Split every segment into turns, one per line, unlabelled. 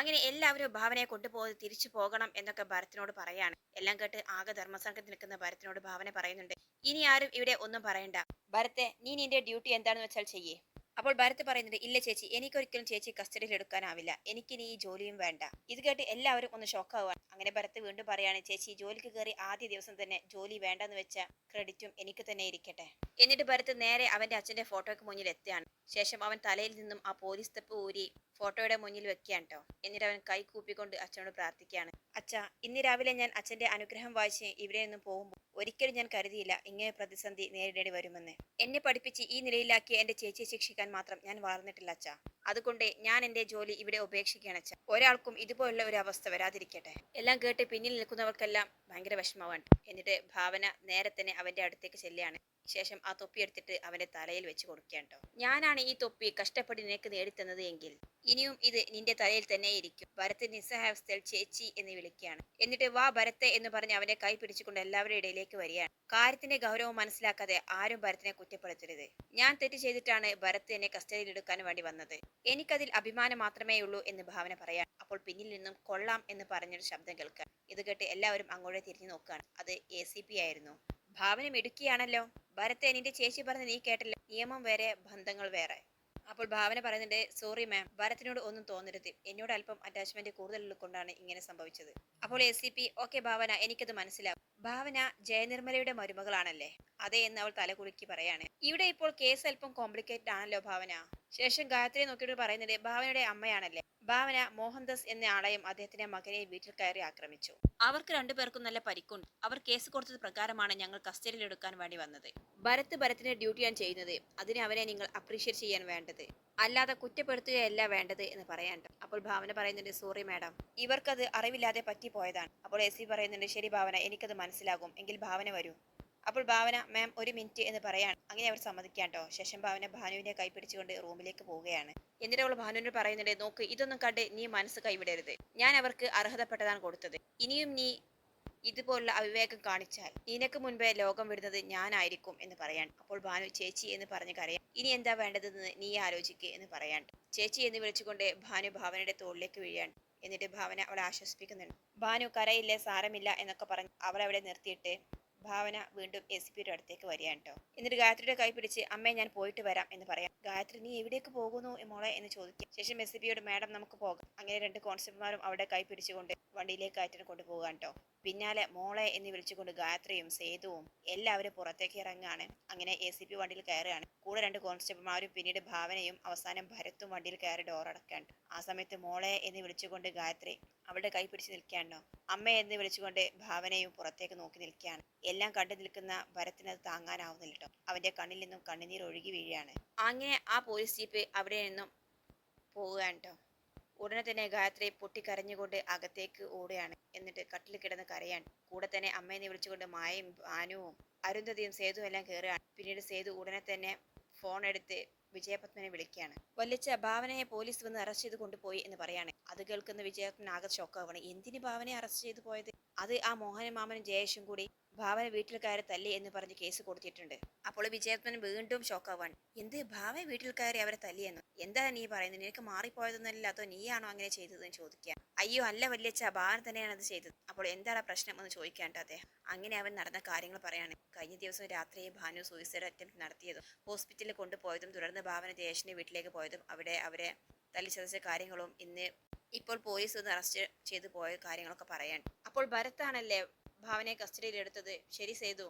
അങ്ങനെ എല്ലാവരും ഭാവനയെ കൊണ്ടുപോയി തിരിച്ചു പോകണം എന്നൊക്കെ ഭരത്തിനോട് പറയാണ്. എല്ലാം കേട്ട് ആകെ ധർമ്മസംഘത്തിൽ നിൽക്കുന്ന ഭരത്തിനോട് ഭാവന പറയുന്നുണ്ട്. ഇനി ആരും ഇവിടെ ഒന്നും പറയണ്ട. ഭരത്തെ നീ നിന്റെ ഡ്യൂട്ടി എന്താണെന്ന് വെച്ചാൽ ചെയ്യേ. അപ്പോൾ ഭരത് പറയുന്നുണ്ട് ഇല്ല ചേച്ചി എനിക്കൊരിക്കലും ചേച്ചി കസ്റ്റഡിയിൽ എടുക്കാനാവില്ല. എനിക്കിനി ഈ ജോലിയും വേണ്ട. ഇത് കേട്ട് എല്ലാവരും ഒന്ന് ഷോക്കാവുകയാണ് അങ്ങനെ ഭരത് വീണ്ടും പറയുകയാണ് ചേച്ചി ജോലിക്ക് കയറി ആദ്യ ദിവസം തന്നെ ജോലി വേണ്ടെന്ന് വെച്ച ക്രെഡിറ്റും എനിക്ക് തന്നെ ഇരിക്കട്ടെ. എന്നിട്ട് ഭരത് നേരെ അവന്റെ അച്ഛന്റെ ഫോട്ടോയ്ക്ക് മുന്നിൽ എത്തുകയാണ്. ശേഷം അവൻ തലയിൽ നിന്നും ആ പോലീസ് തെപ്പ് ഊരി ഫോട്ടോയുടെ മുന്നിൽ വെക്കുകയാണ് കേട്ടോ എന്നിട്ട് അവൻ കൈ കൂപ്പിക്കൊണ്ട് അച്ഛനോട് പ്രാർത്ഥിക്കുകയാണ്. അച്ഛ ഇന്ന് രാവിലെ ഞാൻ അച്ഛന്റെ അനുഗ്രഹം വായിച്ച് ഇവിടെ നിന്നും പോകുമ്പോൾ ഒരിക്കലും ഞാൻ കരുതിയില്ല ഇങ്ങനെ പ്രതിസന്ധി നേരിടേണ്ടി വരുമെന്ന്. എന്നെ പഠിപ്പിച്ച് ഈ നിലയിലാക്കിയ എന്റെ ചേച്ചിയെ ശിക്ഷിക്കാൻ മാത്രം ഞാൻ വളർന്നിട്ടില്ല അച്ഛ. അതുകൊണ്ട് ഞാൻ എന്റെ ജോലി ഇവിടെ ഉപേക്ഷിക്കുകയാണ് അച്ഛ. ഒരാൾക്കും ഇതുപോലുള്ള ഒരു അവസ്ഥ വരാതിരിക്കട്ടെ. എല്ലാം കേട്ട് പിന്നിൽ നിൽക്കുന്നവർക്കെല്ലാം ഭയങ്കര വിഷമമാണ്. എന്നിട്ട് ഭാവന നേരെ തന്നെ അവന്റെ അടുത്തേക്ക് ചെല്ലുകയാണ്. ശേഷം ആ തൊപ്പി എടുത്തിട്ട് അവന്റെ തലയിൽ വെച്ച് കൊടുക്കുകയാണ് കേട്ടോ. ഞാനാണ് ഈ തൊപ്പി കഷ്ടപ്പെട്ട് നിനക്ക് നേടിത്തന്നത് എങ്കിൽ ഇനിയും ഇത് നിന്റെ തലയിൽ തന്നെ ഇരിക്കും ഭരത് നിസ്സഹാവസ്ഥയിൽ ചേച്ചി എന്ന് വിളിക്കുകയാണ്. എന്നിട്ട് വാ ഭരത്തെ എന്ന് പറഞ്ഞ് അവനെ കൈ പിടിച്ചുകൊണ്ട് എല്ലാവരുടെ ഇടയിലേക്ക് വരികയാണ്. കാര്യത്തിന്റെ ഗൗരവം മനസ്സിലാക്കാതെ ആരും ഭരത്തിനെ കുറ്റപ്പെടുത്തരുത്. ഞാൻ തെറ്റ് ചെയ്തിട്ടാണ് ഭരത് എന്നെ കസ്റ്റഡിയിൽ എടുക്കാൻ വേണ്ടി വന്നത്. എനിക്കതിൽ അഭിമാനം മാത്രമേ ഉള്ളൂ എന്ന് ഭാവന പറയാൻ അപ്പോൾ പിന്നിൽ നിന്നും കൊള്ളാം എന്ന് പറഞ്ഞൊരു ശബ്ദം കേൾക്കാം ഇത് കേട്ട് എല്ലാവരും അങ്ങോട്ട് തിരിഞ്ഞു നോക്കുകയാണ്. അത് എ ആയിരുന്നു. ഭാവന മിടുക്കിയാണല്ലോ. ഭരത്തെ നിന്റെ ചേച്ചി പറഞ്ഞ് നീ കേട്ടല്ലോ. നിയമം വേറെ ബന്ധങ്ങൾ വേറെ. അപ്പോൾ ഭാവന പറയുന്നുണ്ട് സോറി മാം ഭരത്തിനോട് ഒന്നും തോന്നരുത്. എന്നോട് അല്പം അറ്റാച്ച്മെന്റ് കൂടുതൽ കൊണ്ടാണ് ഇങ്ങനെ സംഭവിച്ചത്. അപ്പോൾ S C P okay Bhavana എനിക്കത് മനസ്സിലാവും. ഭാവന ജയനിർമ്മലയുടെ മരുമകളാണല്ലേ? അതെ എന്ന് അവൾ തലകുലുക്കി പറയാണ്. ഇവിടെ ഇപ്പോൾ കേസ് അല്പം കോംപ്ലിക്കേറ്റഡ് ആണല്ലോ ഭാവന. ശേഷം ഗായത്രിയെ നോക്കിയിട്ട് പറയുന്നത് ഭാവനയുടെ അമ്മയാണല്ലേ? ഭാവന മോഹൻദാസ് എന്ന ആളെയും അദ്ദേഹത്തിന്റെ മകനെ വീട്ടിൽ കയറി ആക്രമിച്ചു. അവർക്ക് രണ്ടുപേർക്കും നല്ല പരിക്കുണ്ട്. അവർ കേസ് കൊടുത്തത് പ്രകാരമാണ് ഞങ്ങൾ കസ്റ്റഡിയിൽ എടുക്കാൻ വേണ്ടി വന്നത്. ഭരത് ഭരത്തിന്റെ ഡ്യൂട്ടിയാണ് ചെയ്യുന്നത്. അതിന് അവരെ നിങ്ങൾ അപ്രീഷിയേറ്റ് ചെയ്യാൻ വേണ്ടത്. അല്ലാതെ കുറ്റപ്പെടുത്തുകയല്ല വേണ്ടത് എന്ന് പറയാനുണ്ട്. അപ്പോൾ ഭാവന പറയുന്നുണ്ട് സോറി മാഡം ഇവർക്കത് അറിവില്ലാതെ പറ്റിപ്പോയതാണ്. അപ്പോൾ എസ് സി പറയുന്നുണ്ട് ശരി ഭാവന. എനിക്കത് മനസ്സിലാകും. എങ്കിൽ ഭാവന വരൂ. അപ്പോൾ ഭാവന മാം ഒരു മിനിറ്റ് എന്ന് പറയാണ്. അങ്ങനെ അവർ സമ്മതിക്കാട്ടോ ശേഷം ഭാവന ഭാനുവിനെ കൈപ്പിടിച്ചുകൊണ്ട് റൂമിലേക്ക് പോവുകയാണ്. എന്നിട്ട് അവൾ ഭാനുവിനോട് പറയുന്നുണ്ട് നോക്ക് ഇതൊന്നും കണ്ട് നീ മനസ്സ് കൈവിടരുത്. ഞാൻ അവർക്ക് അർഹതപ്പെട്ടതാണ് കൊടുത്തത്. ഇനിയും നീ ഇതുപോലുള്ള അവിവേകം കാണിച്ചാൽ നിനക്ക് മുൻപേ ലോകം വിടുന്നത് ഞാനായിരിക്കും എന്ന് പറയാൻ. അപ്പോൾ ഭാനു ചേച്ചി എന്ന് പറഞ്ഞ് കരയാൻ. ഇനി എന്താ വേണ്ടതെന്ന് നീ ആലോചിക്കുക എന്ന് പറയാൻ. ചേച്ചി എന്ന് വിളിച്ചുകൊണ്ട് ഭാനു ഭാവനയുടെ തോളിലേക്ക് വീഴാൻ. എന്നിട്ട് ഭാവന അവളെ ആശ്വസിപ്പിക്കുന്നുണ്ട്. ഭാനു കരയില്ലേ? സാരമില്ല എന്നൊക്കെ പറഞ്ഞ് അവളവിടെ നിർത്തിയിട്ട് ഭാവന വീണ്ടും എസ് പിയുടെ അടുത്തേക്ക് വരികയാണ് കേട്ടോ. എന്നിട്ട് ഗായത്രിയുടെ കൈ പിടിച്ച് അമ്മേ ഞാൻ പോയിട്ട് വരാം എന്ന് പറയാം. ഗായത്രി നീ എവിടേക്ക് പോകുന്നു മോളെ? എന്ന് ചോദിക്കും. ശേഷം എസ് പിയോട് മാഡം നമുക്ക് പോകാം. അങ്ങനെ രണ്ട് കോൺസ്റ്റബിൾമാരും അവിടെ കൈ പിടിച്ചുകൊണ്ട് വണ്ടിയിലേക്ക് ഗായത്രിനെ കൊണ്ടുപോകാൻ കേട്ടോ. പിന്നാലെ മോളെ എന്ന് വിളിച്ചുകൊണ്ട് ഗായത്രിയും സേതുവും എല്ലാവരും പുറത്തേക്ക് ഇറങ്ങാണ് അങ്ങനെ എ സി പി വണ്ടിയിൽ കയറുകയാണ്. കൂടെ രണ്ട് കോൺസ്റ്റബിൾമാരും പിന്നീട് ഭാവനയും അവസാനം ഭരത്തും വണ്ടിയിൽ കയറി ഡോർ അടക്കാണ് ആ സമയത്ത് മോളെ എന്ന് വിളിച്ചുകൊണ്ട് ഗായത്രി അവളുടെ കൈ പിടിച്ച് നിൽക്കുകയാണോ? അമ്മ എന്ന് വിളിച്ചുകൊണ്ട് ഭാവനയും പുറത്തേക്ക് നോക്കി നിൽക്കുകയാണ്. എല്ലാം കണ്ടു നിൽക്കുന്ന ഭരത്തിന് അത് താങ്ങാനാവുന്നില്ല അവന്റെ കണ്ണിൽ നിന്നും കണ്ണുനീർ ഒഴുകി വീഴുകയാണ്. അങ്ങനെ ആ പോലീസ് ജീപ്പ് അവിടെ നിന്നും പോവുകയാണ് ഉടനെ തന്നെ ഗായത്രി പൊട്ടിക്കരഞ്ഞുകൊണ്ട് അകത്തേക്ക് ഓടുകയാണ്. എന്നിട്ട് കട്ടിൽ കിടന്ന് കരയാണ്. കൂടെ തന്നെ അമ്മയെ വിളിച്ചുകൊണ്ട് മായയും ആനുവും അരുന്ധതിയും സേതു എല്ലാം കയറുകയാണ്. പിന്നീട് സേതു ഉടനെ തന്നെ ഫോൺ എടുത്ത് വിജയപത്മനെ വിളിക്കുകയാണ്. വല്ലിച്ച ഭാവനയെ പോലീസ് വന്ന് അറസ്റ്റ് ചെയ്ത് കൊണ്ടുപോയി എന്ന് പറയാണ്. അത് കേൾക്കുന്ന വിജയപത്മൻ ആകെ ഷോക്കാവണം എന്തിന് ഭാവനയെ അറസ്റ്റ് ചെയ്തു പോയത്? അത് ആ മോഹന മാമനും ജയേഷും കൂടി ഭാവന വീട്ടിൽ കയറി തല്ലി എന്ന് പറഞ്ഞ് കേസ് കൊടുത്തിട്ടുണ്ട്. അപ്പോൾ വിജയപത്മൻ വീണ്ടും ഷോക്കാവാണ് എന്ത്? ഭാവന വീട്ടിൽ കയറി അവരെ തല്ലിയെന്നു? എന്താ നീ പറയുന്നത് നിനക്ക് മാറിപ്പോയതൊന്നല്ല അതോ നീയാണോ അങ്ങനെ ചെയ്തതെന്ന് ചോദിക്കുക. അയ്യോ അല്ല വല്യച്ച ബാർ തന്നെയാണ് അത് ചെയ്തത്. അപ്പോൾ എന്താണ് പ്രശ്നം എന്ന് ചോദിക്കാണ്ട് അദ്ദേഹം. അങ്ങനെ അവൻ നടന്ന കാര്യങ്ങൾ പറയാണ് കഴിഞ്ഞ ദിവസം രാത്രി ഭാനു സൂയിസൈഡ് അറ്റംപ്റ്റ് നടത്തിയതും ഹോസ്പിറ്റലിൽ കൊണ്ടുപോയതും തുടർന്ന് ഭാവന ജയേഷിന്റെ വീട്ടിലേക്ക് പോയതും അവിടെ അവരെ തല്ലിച്ചതച്ച കാര്യങ്ങളും ഇന്ന് ഇപ്പോൾ പോലീസ് ഒന്ന് അറസ്റ്റ് ചെയ്തു പോയ കാര്യങ്ങളൊക്കെ പറയാൻ അപ്പോൾ ഭരത്താണല്ലേ ഭാവനയെ കസ്റ്റഡിയിൽ എടുത്തത്? ശരി സേതു.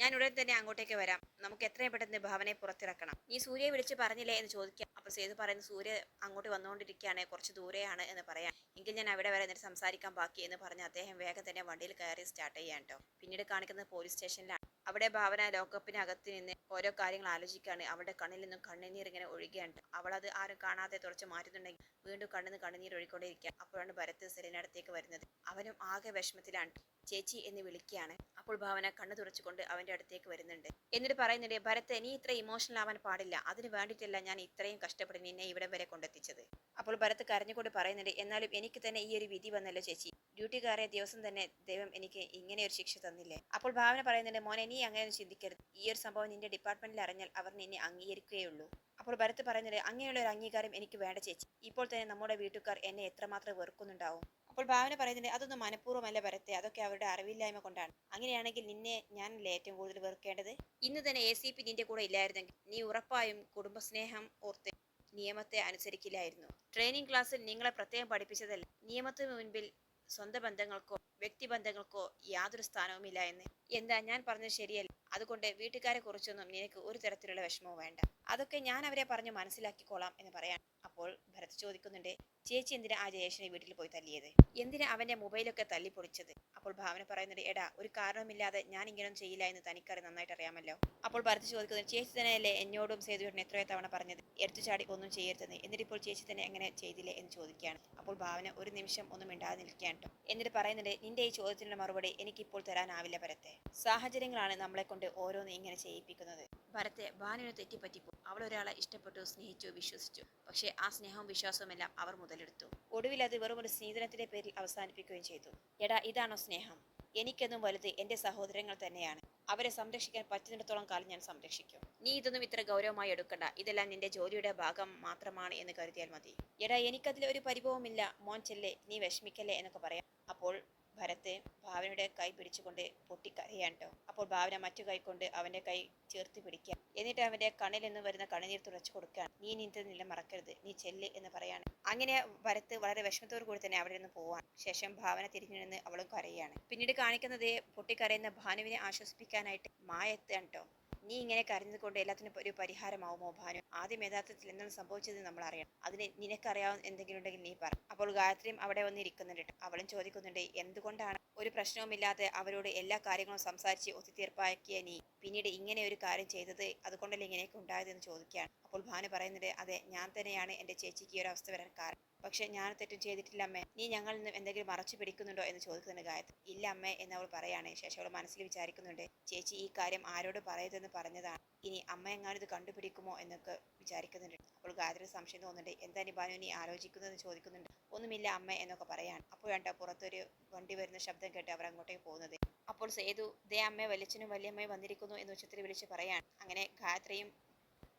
ഞാൻ ഉടൻ തന്നെ അങ്ങോട്ടേക്ക് വരാം. നമുക്ക് എത്രയും പെട്ടെന്ന് ഭാവനയെ പുറത്തിറക്കണം. നീ സൂര്യയെ വിളിച്ച് പറഞ്ഞില്ലേ എന്ന് ചോദിക്കാം. അപ്പോൾ സേതു പറയുന്നു സൂര്യ അങ്ങോട്ട് വന്നുകൊണ്ടിരിക്കുകയാണ് കുറച്ച് ദൂരെയാണ് എന്ന് പറയാം. എങ്കിൽ ഞാൻ അവിടെ വരെ എന്നിട്ട് സംസാരിക്കാൻ ബാക്കി എന്ന് പറഞ്ഞ് അദ്ദേഹം വേഗം തന്നെ വണ്ടിയിൽ കയറി സ്റ്റാർട്ട് ചെയ്യാൻ കേട്ടോ പിന്നീട് കാണിക്കുന്നത് പോലീസ് സ്റ്റേഷനിലാണ് അവിടെ ഭാവന ലോക്കപ്പിനകത്ത് നിന്ന് ഓരോ കാര്യങ്ങൾ ആലോചിക്കുകയാണ്. അവളുടെ കണ്ണിൽ നിന്നും കണ്ണുനീർ ഇങ്ങനെ ഒഴുകുകയാണ് അവളത് ആരും കാണാതെ തുടച്ച് മാറ്റുന്നുണ്ടെങ്കിൽ വീണ്ടും കണ്ണിന്ന് കണ്ണുനീർ ഒഴിക്കൊണ്ടിരിക്കുക അപ്പോഴാണ് ഭരത് സെലിനടുത്തേക്ക് വരുന്നത്. അവനും ആകെ വിഷമത്തിലാണ് ചേച്ചി എന്ന് വിളിക്കുകയാണ്. അപ്പോൾ ഭാവന കണ്ണു തുറച്ചുകൊണ്ട് അവന്റെ അടുത്തേക്ക് വരുന്നുണ്ട്. എന്നിട്ട് പറയുന്നുണ്ട് ഭരത് നീ ഇത്ര ഇമോഷണൽ ആവാൻ പാടില്ല. അതിന് വേണ്ടിയിട്ടല്ല ഞാൻ ഇത്രയും കഷ്ടപ്പെട്ട് നിന്നെ ഇവിടെ വരെ കൊണ്ടെത്തിച്ചത്. അപ്പോൾ ഭരത് കരഞ്ഞുകൊണ്ട് പറയുന്നുണ്ട് എന്നാലും എനിക്ക് തന്നെ ഈ ഒരു വിധി വന്നല്ലോ ചേച്ചി. ഡ്യൂട്ടി ദിവസം തന്നെ ദൈവം എനിക്ക് ഇങ്ങനെ ഒരു ശിക്ഷ തന്നില്ലേ? അപ്പോൾ ഭാവന പറയുന്നുണ്ട് മോനെ നീ അങ്ങനെ ചിന്തിക്കരുത്. ഈ ഒരു സംഭവം നിന്റെ ഡിപ്പാർട്ട്മെന്റിൽ അറിഞ്ഞാൽ അവർ നിന്നെ അംഗീകരിക്കുകയുള്ളൂ. അപ്പോൾ ഭരത് പറയുന്നത് അങ്ങനെയുള്ള ഒരു അംഗീകാരം എനിക്ക് വേണ്ട ചേച്ചി. ഇപ്പോൾ തന്നെ നമ്മുടെ വീട്ടുകാർ എന്നെ എത്രമാത്രം വെറുക്കുന്നുണ്ടാവും? അപ്പോൾ ഭാവന പറയുന്നുണ്ട് അതൊന്നും മനഃപൂർവമല്ല വരത്തെ അതൊക്കെ അവരുടെ അറിവില്ലായ്മ കൊണ്ടാണ്. അങ്ങനെയാണെങ്കിൽ നിന്നെ ഞാനല്ലേ ഏറ്റവും കൂടുതൽ വെറുക്കേണ്ടത്? ഇന്ന് തന്നെ എ സി പി നിന്റെ കൂടെ ഇല്ലായിരുന്നെങ്കിൽ നീ ഉറപ്പായും കുടുംബസ്നേഹം ഓർത്ത് നിയമത്തെ അനുസരിക്കില്ലായിരുന്നു. ട്രെയിനിങ് ക്ലാസ്സിൽ നിങ്ങളെ പ്രത്യേകം പഠിപ്പിച്ചതല്ല നിയമത്തിന് മുൻപിൽ സ്വന്തം ബന്ധങ്ങൾക്കോ വ്യക്തിബന്ധങ്ങൾക്കോ യാതൊരു സ്ഥാനവുമില്ല എന്ന്. എന്താ ഞാൻ പറഞ്ഞത് ശരിയല്ല? അതുകൊണ്ട് വീട്ടുകാരെ കുറിച്ചൊന്നും നിനക്ക് ഒരു തരത്തിലുള്ള വിഷമവും വേണ്ട. അതൊക്കെ ഞാൻ അവരെ പറഞ്ഞ് മനസ്സിലാക്കിക്കോളാം എന്ന് പറയാൻ അപ്പോൾ ഭരത് ചോദിക്കുന്നുണ്ട് ചേച്ചി എന്തിനാ ആ ജയേഷിനെ വീട്ടിൽ പോയി തല്ലിയത്? എന്തിനാ അവന്റെ മൊബൈലൊക്കെ തല്ലി പൊളിച്ചത് അപ്പോൾ ഭാവന പറയുന്നത് എടാ ഒരു കാരണവുമില്ലാതെ ഞാൻ ഇങ്ങനൊന്നും ചെയ്യില്ല എന്ന് തനിക്കറി നന്നായിട്ട് അറിയാമല്ലോ അപ്പോൾ ഭരത് ചോദിക്കുന്നത് ചേച്ചി തന്നെയല്ലേ എന്നോടും സേതുവേട്ടൻ എത്രയോ തവണ പറഞ്ഞത് എടുത്തു ചാടി ഒന്നും ചെയ്യരുതെന്ന്? എന്നിട്ട് ഇപ്പോൾ ചേച്ചി തന്നെ എങ്ങനെ ചെയ്തില്ലേ എന്ന് ചോദിക്കുകയാണ്. അപ്പോൾ ഭാവന ഒരു നിമിഷം ഒന്നും മിണ്ടാതെ നിൽക്കുകയാണ് കേട്ടോ എന്നിട്ട് പറയുന്നുണ്ട് നിന്റെ ഈ ചോദ്യത്തിനുള്ള മറുപടി എനിക്കിപ്പോൾ തരാനാവില്ല ഭരത്തെ. സാഹചര്യങ്ങളാണ് നമ്മളെ കൊണ്ട് ഓരോന്ന് ഇങ്ങനെ ചെയ്യിപ്പിക്കുന്നത്. ഭരത്തെ ഭാനുവിന് തെറ്റിപ്പറ്റിപ്പോ അവൾ ഒരാളെ ഇഷ്ടപ്പെട്ടു സ്നേഹിച്ചു വിശ്വസിച്ചു. പക്ഷേ ആ സ്നേഹവും വിശ്വാസവും എല്ലാം അവർ മുതലെടുത്തു ഒടുവിൽ അത് വെറും ഒരു സ്നേഹത്തിന്റെ പേരിൽ അവസാനിപ്പിക്കുകയും ചെയ്തു. എടാ ഇതാണോ സ്നേഹം? എനിക്കെന്നും വലുത് എന്റെ സഹോദരങ്ങൾ തന്നെയാണ്. അവരെ സംരക്ഷിക്കാൻ പറ്റുന്നിടത്തോളം കാലം ഞാൻ സംരക്ഷിക്കും. നീ ഇതൊന്നും ഇത്ര ഗൗരവമായി എടുക്കണ്ട. ഇതെല്ലാം നിന്റെ ജോലിയുടെ ഭാഗം മാത്രമാണ് എന്ന് കരുതിയാൽ മതി. എടാ എനിക്കതിൽ ഒരു പരിഭവമില്ല മോൻ ചെല്ലേ നീ വിഷമിക്കല്ലേ എന്നൊക്കെ പറയാം. അപ്പോൾ ഭരത് ഭാവനയുടെ കൈ പിടിച്ചുകൊണ്ട് പൊട്ടിക്കരയാൻ കേട്ടോ അപ്പോൾ ഭാവന മറ്റു കൈ കൊണ്ട് അവന്റെ കൈ ചേർത്തി പിടിക്കുക എന്നിട്ട് അവന്റെ കണ്ണിൽ നിന്ന് വരുന്ന കണ്ണുനീർ തുടച്ചു കൊടുക്കുകയാണ്. നീ നിന്റെ നില മറക്കരുത്. നീ ചെല്ല് എന്ന് പറയാണ്. അങ്ങനെ ഭരത്ത് വളരെ വിഷമത്തോടു കൂടി തന്നെ അവിടെ നിന്ന് പോവാൻ ശേഷം ഭാവന തിരിഞ്ഞു നിന്ന് അവളും കരയാണ്. പിന്നീട് കാണിക്കുന്നത് പൊട്ടിക്കരയുന്ന ഭാനുവിനെ ആശ്വസിപ്പിക്കാനായിട്ട് മായ എത്തുകയാണ് നീ ഇങ്ങനെ കരഞ്ഞത് കൊണ്ട് എല്ലാത്തിനും ഒരു പരിഹാരമാവുമോ ഭാനു? ആദ്യം യഥാർത്ഥത്തിൽ എന്താണ് സംഭവിച്ചത് നമ്മൾ അറിയണം അതിന് നിനക്കറിയാവുന്ന എന്തെങ്കിലും ഉണ്ടെങ്കിൽ നീ പറ. അപ്പോൾ ഗായത്രിയും അവിടെ വന്നിരിക്കുന്നുണ്ട്. അവളും ചോദിക്കുന്നുണ്ട് എന്തുകൊണ്ടാണ് ഒരു പ്രശ്നവുമില്ലാതെ അവരോട് എല്ലാ കാര്യങ്ങളും സംസാരിച്ച് ഒത്തുതീർപ്പാക്കിയ നീ? പിന്നീട് ഇങ്ങനെ ഒരു കാര്യം ചെയ്തത് അതുകൊണ്ടല്ലേ ഇങ്ങനെയൊക്കെ ഉണ്ടായതെന്ന് ചോദിക്കുകയാണ്. അപ്പോൾ ഭാനു പറയുന്നുണ്ട് അതെ ഞാൻ തന്നെയാണ് എന്റെ ചേച്ചിക്ക് ഈ ഒരു അവസ്ഥ വരാൻ കാരണം. പക്ഷെ ഞാൻ തെറ്റും ചെയ്തിട്ടില്ല അമ്മേ. നീ ഞങ്ങളിൽ നിന്നും എന്തെങ്കിലും മറച്ചു പിടിക്കുന്നുണ്ടോ? എന്ന് ചോദിക്കുന്നുണ്ട് ഗായത്രി. ഇല്ല അമ്മേ എന്ന് അവൾ പറയാണ് ശേഷം അവൾ മനസ്സിൽ വിചാരിക്കുന്നുണ്ട് ചേച്ചി ഈ കാര്യം ആരോട് പറയരുതെന്ന് പറഞ്ഞതാണ്. ഇനി അമ്മ എങ്ങാനും ഇത് കണ്ടുപിടിക്കുമോ? എന്നൊക്കെ വിചാരിക്കുന്നുണ്ട്. അപ്പോൾ ഗായത്രി സംശയം തോന്നുന്നുണ്ട് എന്താ ഭാനു നീ ആലോചിക്കുന്നതെന്ന് ചോദിക്കുന്നുണ്ട്. ഒന്നുമില്ല അമ്മ എന്നൊക്കെ പറയാണ്. അപ്പോഴാണ് പുറത്തൊരു വണ്ടി വരുന്ന ശബ്ദം കേട്ട് അവർ അങ്ങോട്ടേക്ക് പോകുന്നത്. അപ്പോൾ സേതു ദേ അമ്മ വലിയച്ഛനും വലിയമ്മയും വന്നിരിക്കുന്നു എന്ന് ഉച്ചത്തിൽ വിളിച്ച് പറയാൻ അങ്ങനെ ഗായത്രിയും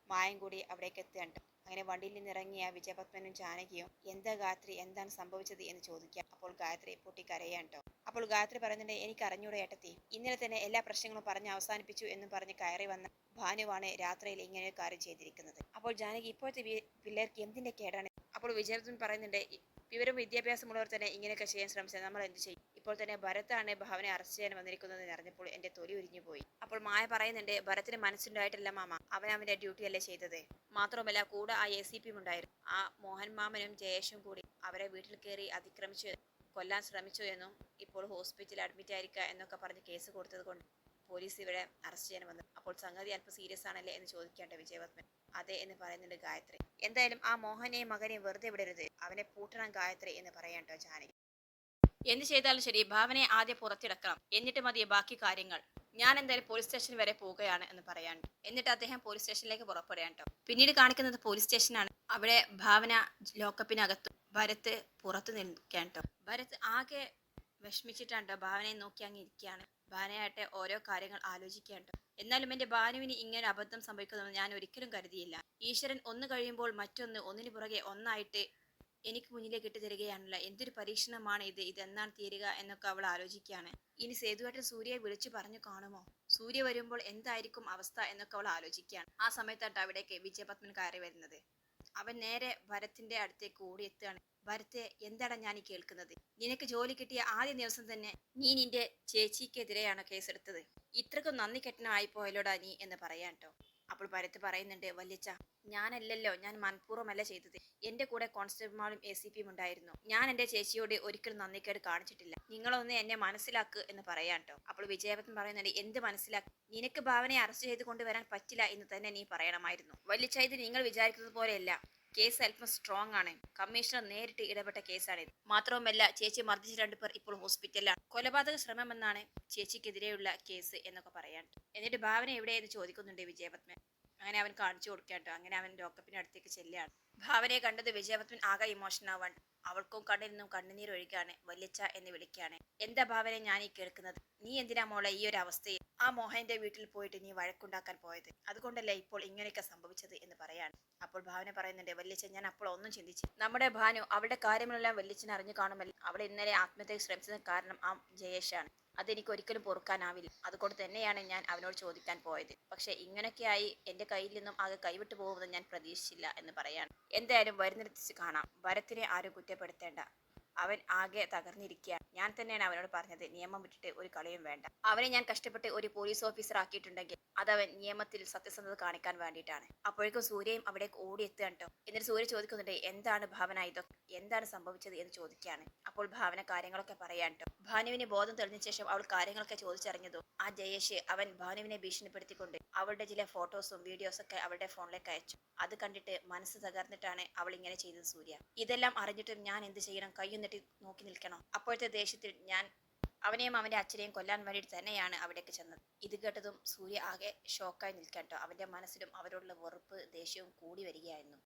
മായം കൂടി അവിടേക്ക് എത്തുകയുണ്ട് അങ്ങനെ വണ്ടിയിൽ നിന്നിറങ്ങിയ വിജയപത്മനും ജാനകിയും എന്താ ഗായത്രി? എന്താണ് സംഭവിച്ചത്? എന്ന് ചോദിക്കാം അപ്പോൾ ഗായത്രി പൊട്ടി കരയാണ് ട്ടോ. അപ്പോൾ ഗായത്രി പറയുന്നുണ്ട് എനിക്ക് അറിഞ്ഞൂടെ ഏട്ടത്തി. ഇന്നലെ തന്നെ എല്ലാ പ്രശ്നങ്ങളും പറഞ്ഞ് അവസാനിപ്പിച്ചു എന്നും പറഞ്ഞ് കയറി വന്ന ഭാനുവാണ് രാത്രിയിൽ ഇങ്ങനെ ഒരു കാര്യം ചെയ്തിരിക്കുന്നത്. അപ്പോൾ ജാനകി ഇപ്പോഴത്തെ പിള്ളേർക്ക് എന്തിന്റെ കേടാണ്? അപ്പോൾ വിജയപത്മൻ പറയുന്നുണ്ട് "ഇ- വിവരം വിദ്യാഭ്യാസമുള്ളവർ തന്നെ ഇങ്ങനെയൊക്കെ ചെയ്യാൻ ശ്രമിച്ചാൽ നമ്മൾ എന്ത് ചെയ്യും? ഇപ്പോൾ തന്നെ ഭരത്താണ് ഭവനെ അറസ്റ്റ് ചെയ്യാൻ വന്നിരിക്കുന്നത് എന്ന് അറിഞ്ഞപ്പോൾ എന്റെ തൊലി ഉരിഞ്ഞു പോയി. അപ്പോൾ മായ പറയുന്നുണ്ട് ഭരത്തിന് മനസ്സുണ്ടായിട്ടല്ല മാമ. അവൻ ഡ്യൂട്ടി അല്ലേ ചെയ്തത്? മാത്രമല്ല കൂടെ ആ എ സി പിയും ഉണ്ടായിരുന്നു. ആ മോഹൻ മാമനും ജയേഷും കൂടി അവരെ വീട്ടിൽ കയറി അതിക്രമിച്ചു കൊല്ലാൻ ശ്രമിച്ചു എന്നും ഇപ്പോൾ ഹോസ്പിറ്റലിൽ അഡ്മിറ്റ് ആയിരിക്കുക എന്നൊക്കെ പറഞ്ഞ് കേസ് കൊടുത്തത് കൊണ്ട് പോലീസ് ഇവിടെ അറസ്റ്റ് ചെയ്യാൻ വന്നു. അപ്പോൾ സംഗതി അല്പം സീരിയസ് ആണല്ലേ എന്ന് ചോദിക്കേണ്ട വിജയവർമ്മൻ അതെ എന്ന് പറയുന്നുണ്ട് ഗായത്രി. എന്തായാലും ആ മോഹനെയും മകനെയും വെറുതെ വിടരുത്. അവനെ പൂട്ടണം ഗായത്രി എന്ന് പറയാട്ടോ ജാനകി. എന്ത് ചെയ്താലും ശരി ഭാവനയെ ആദ്യം പുറത്തിടക്കണം. എന്നിട്ട് മതി ബാക്കി കാര്യങ്ങൾ. ഞാൻ എന്തായാലും പോലീസ് സ്റ്റേഷൻ വരെ പോവുകയാണ് എന്ന് പറയാൻ. എന്നിട്ട് അദ്ദേഹം പോലീസ് സ്റ്റേഷനിലേക്ക് പുറപ്പെടുകയാണ് പിന്നീട് കാണിക്കുന്നത് പോലീസ് സ്റ്റേഷനാണ് അവിടെ ഭാവന ലോക്കപ്പിനകത്ത് ഭരത് പുറത്ത് ട്ടോ ഭരത് ആകെ വിഷമിച്ചിട്ടാണ് ട്ടോ ഭാവനയെ നോക്കി അങ്ങ് ഇരിക്കുകയാണ്. ഭാവനയായിട്ട് ഓരോ കാര്യങ്ങൾ ആലോചിക്കുകയാണ് എന്നാലും എന്റെ ഭാനുവിന് ഇങ്ങനെ അബദ്ധം സംഭവിക്കുമെന്ന് ഞാൻ ഒരിക്കലും കരുതിയില്ല. ഈശ്വരൻ ഒന്ന് കഴിയുമ്പോൾ മറ്റൊന്ന് ഒന്നിനു പുറകെ ഒന്നായിട്ട് എനിക്ക് മുന്നിലേക്ക് ഇട്ട് തരികയാണല്ലോ. എന്തൊരു പരീക്ഷണമാണ് ഇത്? ഇതെന്നാണ് തീരുക എന്നൊക്കെ അവൾ ആലോചിക്കുകയാണ്. ഇനി സേതുവേട്ടൻ സൂര്യയെ വിളിച്ചു പറഞ്ഞു കാണുമോ? സൂര്യ വരുമ്പോൾ എന്തായിരിക്കും അവസ്ഥ എന്നൊക്കെ അവൾ ആലോചിക്കുകയാണ്. ആ സമയത്താണ് അവിടേക്ക് വിജയപത്മൻ കയറി വരുന്നത്. അവൻ നേരെ ഭരത്തിന്റെ അടുത്തേക്ക് ഓടിയെത്തുകയാണ്. ഭരത്തെ എന്താണ് ഞാൻ കേൾക്കുന്നത്? നിനക്ക് ജോലി കിട്ടിയ ആദ്യ ദിവസം തന്നെ നീ നിന്റെ ചേച്ചിക്കെതിരെയാണ് കേസെടുത്തത്. ഇത്രക്കും നന്ദി കെട്ടനായി പോയല്ലോടാ നീ? എന്ന് പറയാൻ അപ്പോൾ പരത്ത് പറയുന്നുണ്ട് വല്യച്ച ഞാനല്ലല്ലോ ഞാൻ മനഃപൂർവമല്ല ചെയ്തത്. എന്റെ കൂടെ കോൺസ്റ്റബിൾമാരും എ സി പിയും ഉണ്ടായിരുന്നു. ഞാൻ എന്റെ ചേച്ചിയോട് ഒരിക്കലും നന്ദിക്കേട് കാണിച്ചിട്ടില്ല. നിങ്ങളൊന്ന് എന്നെ മനസ്സിലാക്ക് എന്ന് പറയാൻ കേട്ടോ അപ്പോൾ വിജയപത്മൻ പറയുന്നുണ്ട് എന്ത് മനസ്സിലാക്കി? നിനക്ക് ഭാവനയെ അറസ്റ്റ് ചെയ്ത് കൊണ്ടുവരാൻ പറ്റില്ല എന്ന് തന്നെ നീ പറയണമായിരുന്നു. വല്യച്ച ഇത് നിങ്ങൾ വിചാരിക്കുന്നത് പോലെയല്ല. കേസ് അല്പം സ്ട്രോങ് ആണ്. കമ്മീഷണർ നേരിട്ട് ഇടപെട്ട കേസാണിത് മാത്രവുമല്ല ചേച്ചി മർദ്ദിച്ച രണ്ടുപേർ ഇപ്പോൾ ഹോസ്പിറ്റലിലാണ് കൊലപാതക ശ്രമമെന്നാണ് ചേച്ചിക്കെതിരെയുള്ള കേസ് എന്നൊക്കെ പറയാൻ. എന്നിട്ട് ഭാവന എവിടെയെന്ന് ചോദിക്കുന്നുണ്ട് വിജയപത്മൻ. അങ്ങനെ അവൻ കാണിച്ചു കൊടുക്കാട്ടോ. അങ്ങനെ അവൻ ലോക്കപ്പിന്റെ അടുത്തേക്ക് ചെല്ലുകയാണ്. ഭാവനയെ കണ്ടത് വിജയപത്മൻ ആകെ ഇമോഷൻ ആവാൻ അവൾക്കും കണ്ണിൽ നിന്നും കണ്ണുനീർ ഒഴുകാണ് വല്യച്ച എന്ന് വിളിക്കുകയാണ്. എന്താ ഭാവന ഞാൻ ഈ കേൾക്കുന്നത്? നീ എന്തിനാ മോളെ ഈ ഒരു അവസ്ഥയിൽ ആ മോഹന്റെ വീട്ടിൽ പോയിട്ട് നീ വഴക്കുണ്ടാക്കാൻ പോയത്? അതുകൊണ്ടല്ലേ ഇപ്പോൾ ഇങ്ങനെയൊക്കെ സംഭവിച്ചത് എന്ന് പറയാണ്. അപ്പോൾ ഭാവന പറയുന്നുണ്ട് വല്യച്ഛൻ ഞാൻ അപ്പോൾ ഒന്നും ചിന്തിച്ചു നമ്മുടെ ഭാനു അവളുടെ കാര്യങ്ങളെല്ലാം വല്യച്ഛൻ അറിഞ്ഞു കാണുമല്ലോ. അവൾ ഇന്നലെ ആത്മഹത്യക്ക് ശ്രമിച്ചതിന് കാരണം ആ ജയേഷാണ്. അതെനിക്ക് ഒരിക്കലും പൊറുക്കാനാവില്ല. അതുകൊണ്ട് തന്നെയാണ് ഞാൻ അവനോട് ചോദിക്കാൻ പോയത്. പക്ഷെ ഇങ്ങനെയൊക്കെയായി എന്റെ കയ്യിൽ നിന്നും ആകെ കൈവിട്ടു പോകുമെന്ന് ഞാൻ പ്രതീക്ഷിച്ചില്ല എന്ന് പറയാണ്. എന്തായാലും വരുന്നിടത്തിച്ച് കാണാം. വരത്തിനെ ആരും കുറ്റപ്പെടുത്തേണ്ട. അവൻ ആകെ തകർന്നിരിക്കുകയാണ്. ഞാൻ തന്നെയാണ് അവനോട് പറഞ്ഞത് നിയമം വിട്ടിട്ട് ഒരു കളിയും വേണ്ട. അവനെ ഞാൻ കഷ്ടപ്പെട്ട് ഒരു പോലീസ് ഓഫീസർ ആക്കിയിട്ടുണ്ടെങ്കിൽ അതവൻ നിയമത്തിൽ സത്യസന്ധത കാണിക്കാൻ വേണ്ടിയിട്ടാണ്. അപ്പോഴേക്കും സൂര്യയും അവിടേക്ക് ഓടിയെത്തുകയാണ് കേട്ടോ. എന്നിട്ട് സൂര്യ ചോദിക്കുന്നുണ്ട് എന്താണ് ഭാവന ഇതൊക്കെ? എന്താണ് സംഭവിച്ചത്? എന്ന് ചോദിക്കുകയാണ്. അപ്പോൾ ഭാവന കാര്യങ്ങളൊക്കെ പറയാൻ കേട്ടോ. ഭാനുവിന് ബോധം തെളിഞ്ഞ ശേഷം അവൾ കാര്യങ്ങളൊക്കെ ചോദിച്ചറിഞ്ഞതു ആ ജയേഷ് അവൻ ഭാനുവിനെ ഭീഷണിപ്പെടുത്തിക്കൊണ്ട് അവളുടെ ചില ഫോട്ടോസും വീഡിയോസും ഒക്കെ അവളുടെ ഫോണിലേക്ക് അയച്ചു. അത് കണ്ടിട്ട് മനസ്സ് തകർന്നിട്ടാണ് അവൾ ഇങ്ങനെ ചെയ്തത് സൂര്യ. ഇതെല്ലാം അറിഞ്ഞിട്ടും ഞാൻ എന്ത് ചെയ്യണം? കയ്യൊന്നിട്ട് നോക്കി നിൽക്കണം. അപ്പോഴത്തെ ദേഷ്യത്തിൽ ഞാൻ അവനെയും അവന്റെ അച്ഛനെയും കൊല്ലാൻ വേണ്ടിയിട്ട് തന്നെയാണ് അവിടേക്ക് ചെന്നത്. ഇത് കേട്ടതും സൂര്യ ആകെ ഷോക്കായി നിൽക്കാൻ കേട്ടോ അവന്റെ മനസ്സിലും അവരോടുള്ള വെറുപ്പ് ദേഷ്യവും കൂടി വരികയായിരുന്നു.